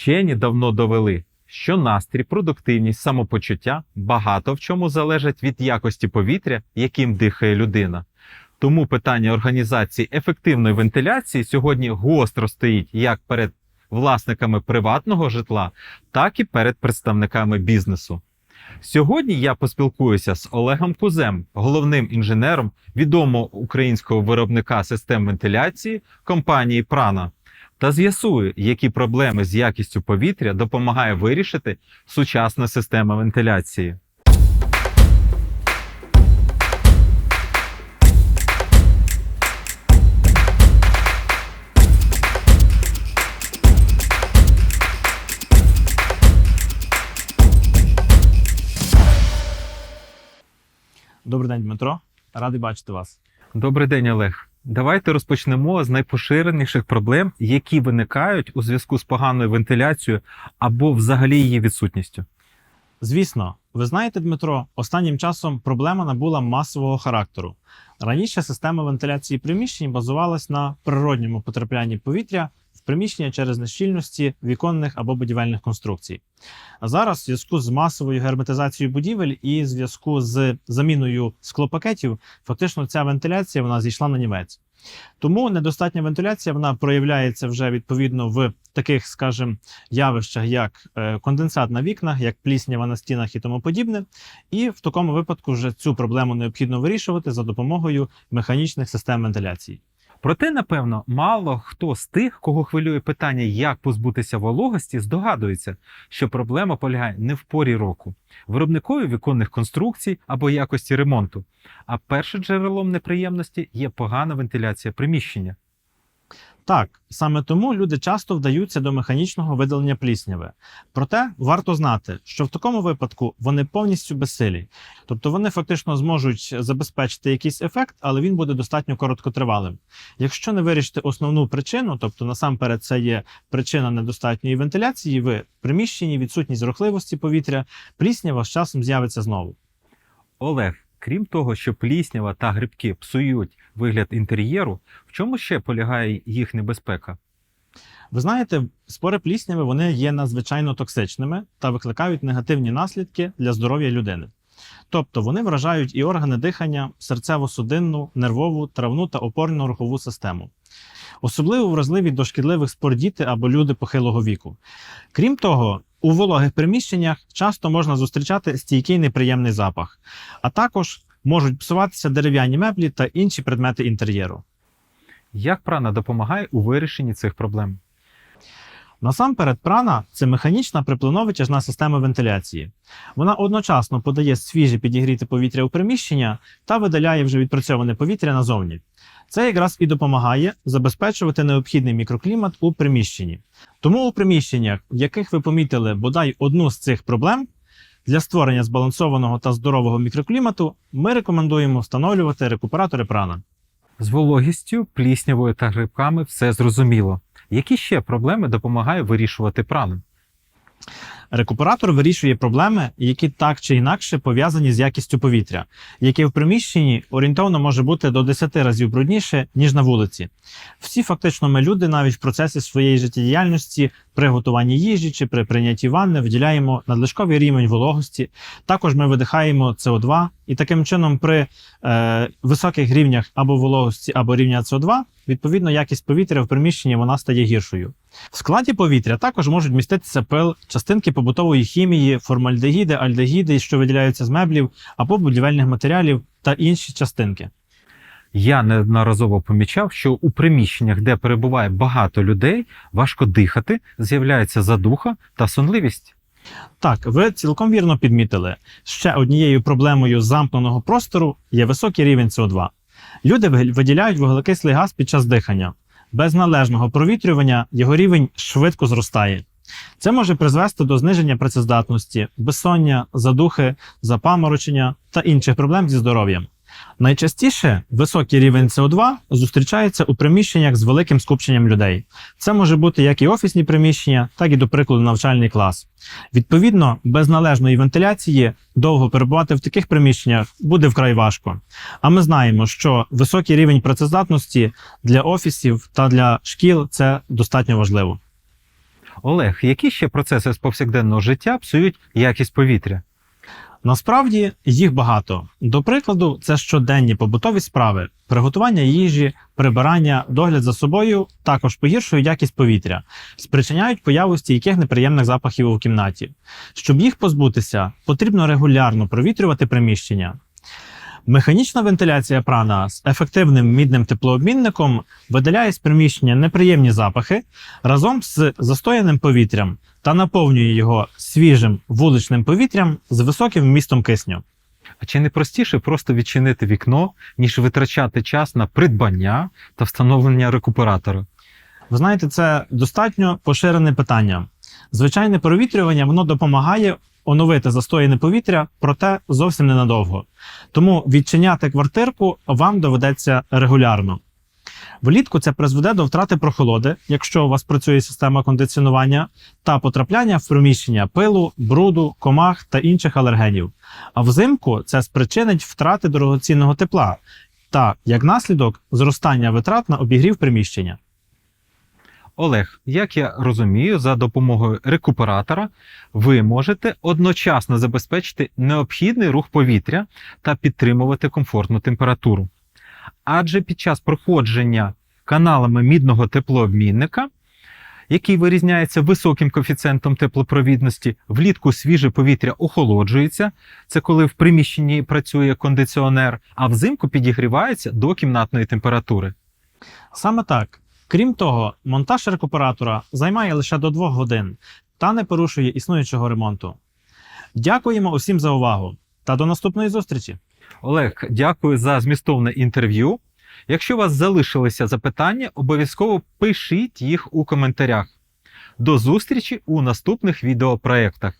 Вчені давно довели, що настрій, продуктивність, самопочуття багато в чому залежать від якості повітря, яким дихає людина. Тому питання організації ефективної вентиляції сьогодні гостро стоїть як перед власниками приватного житла, так і перед представниками бізнесу. Сьогодні я поспілкуюся з Олегом Кузем, головним інженером відомого українського виробника систем вентиляції компанії Прана, та з'ясую, які проблеми з якістю повітря допомагає вирішити сучасна система вентиляції. Добрий день, Дмитро. Радий бачити вас. Добрий день, Олег. Давайте розпочнемо з найпоширеніших проблем, які виникають у зв'язку з поганою вентиляцією або взагалі її відсутністю. Звісно, ви знаєте, Дмитро, останнім часом проблема набула масового характеру. Раніше система вентиляції приміщень базувалась на природньому потраплянні повітря в приміщення через нещільності віконних або будівельних конструкцій. А зараз, в зв'язку з масовою герметизацією будівель і в зв'язку з заміною склопакетів, фактично ця вентиляція вона зійшла на нівець. Тому недостатня вентиляція вона проявляється вже відповідно в таких, скажімо, явищах, як е, конденсат на вікнах, як пліснява на стінах і тому подібне. І в такому випадку вже цю проблему необхідно вирішувати за допомогою механічних систем вентиляції. Проте, напевно, мало хто з тих, кого хвилює питання, як позбутися вологості, здогадується, що проблема полягає не в порі року, виробникові віконних конструкцій або якості ремонту. А першим джерелом неприємності є погана вентиляція приміщення. Так, саме тому люди часто вдаються до механічного видалення плісняви. Проте варто знати, що в такому випадку вони повністю безсилі. Тобто вони фактично зможуть забезпечити якийсь ефект, але він буде достатньо короткотривалим. Якщо не вирішити основну причину, тобто насамперед це є причина недостатньої вентиляції в приміщенні, відсутність рухливості повітря, пліснява з часом з'явиться знову. Олег, крім того, що пліснява та грибки псують вигляд інтер'єру, в чому ще полягає їх небезпека? Ви знаєте, спори плісняви вони є надзвичайно токсичними та викликають негативні наслідки для здоров'я людини. Тобто вони вражають і органи дихання, серцево-судинну, нервову, травну та опорно-рухову систему. Особливо вразливі до шкідливих спор діти або люди похилого віку. Крім того, у вологих приміщеннях часто можна зустрічати стійкий неприємний запах, а також можуть псуватися дерев'яні меблі та інші предмети інтер'єру. Як прана допомагає у вирішенні цих проблем? Насамперед, прана це механічна приплино-витяжна система вентиляції. Вона одночасно подає свіже підігріте повітря у приміщення та видаляє вже відпрацьоване повітря назовні. Це якраз і допомагає забезпечувати необхідний мікроклімат у приміщенні. Тому у приміщеннях, в яких ви помітили бодай одну з цих проблем, для створення збалансованого та здорового мікроклімату ми рекомендуємо встановлювати рекуператори прана. З вологістю, пліснявою та грибками все зрозуміло. Які ще проблеми допомагає вирішувати прана? Рекуператор вирішує проблеми, які так чи інакше пов'язані з якістю повітря, яке в приміщенні орієнтовно може бути до 10 разів брудніше, ніж на вулиці. Всі фактично ми люди навіть в процесі своєї життєдіяльності при готуванні їжі чи при прийнятті ванни виділяємо надлишковий рівень вологості. Також ми видихаємо СО2, і таким чином при е, високих рівнях або вологості, або рівня СО2, відповідно, якість повітря в приміщенні вона стає гіршою. В складі повітря також можуть міститися пил, частинки побутової хімії, формальдегіди, альдегіди, що виділяються з меблів або будівельних матеріалів та інші частинки. Я неодноразово помічав, що у приміщеннях, де перебуває багато людей, важко дихати, з'являється задуха та сонливість. Так, ви цілком вірно підмітили. Ще однією проблемою замкненого простору є високий рівень СО2. Люди виділяють вуглекислий газ під час дихання. Без належного провітрювання його рівень швидко зростає. Це може призвести до зниження працездатності, безсоння, задухи, запаморочення та інших проблем зі здоров'ям. Найчастіше високий рівень СО2 зустрічається у приміщеннях з великим скупченням людей. Це може бути як і офісні приміщення, так і, до прикладу, навчальний клас. Відповідно, без належної вентиляції довго перебувати в таких приміщеннях буде вкрай важко. А ми знаємо, що високий рівень працездатності для офісів та для шкіл це достатньо важливо. Олег, які ще процеси з повсякденного життя псують якість повітря? Насправді їх багато. До прикладу, це щоденні побутові справи, приготування їжі, прибирання, догляд за собою також погіршують якість повітря, спричиняють появу стійких неприємних запахів у кімнаті. Щоб їх позбутися, потрібно регулярно провітрювати приміщення. Механічна вентиляція прана з ефективним мідним теплообмінником видаляє з приміщення неприємні запахи разом з застояним повітрям та наповнює його свіжим вуличним повітрям з високим вмістом кисню. А чи не простіше просто відчинити вікно, ніж витрачати час на придбання та встановлення рекуператора? Ви знаєте, це достатньо поширене питання. Звичайне провітрювання воно допомагає оновити застояне повітря, проте зовсім ненадовго. Тому відчиняти квартирку вам доведеться регулярно. Влітку це призведе до втрати прохолоди, якщо у вас працює система кондиціонування, та потрапляння в приміщення пилу, бруду, комах та інших алергенів. А взимку це спричинить втрати дорогоцінного тепла та, як наслідок, зростання витрат на обігрів приміщення. Олег, як я розумію, за допомогою рекуператора ви можете одночасно забезпечити необхідний рух повітря та підтримувати комфортну температуру. Адже під час проходження каналами мідного теплообмінника, який вирізняється високим коефіцієнтом теплопровідності, влітку свіже повітря охолоджується, це коли в приміщенні працює кондиціонер, а взимку підігрівається до кімнатної температури. Саме так. Крім того, монтаж рекуператора займає лише до 2 годин та не порушує існуючого ремонту. Дякуємо усім за увагу та до наступної зустрічі! Олег, дякую за змістовне інтерв'ю. Якщо у вас залишилися запитання, обов'язково пишіть їх у коментарях. До зустрічі у наступних відеопроектах.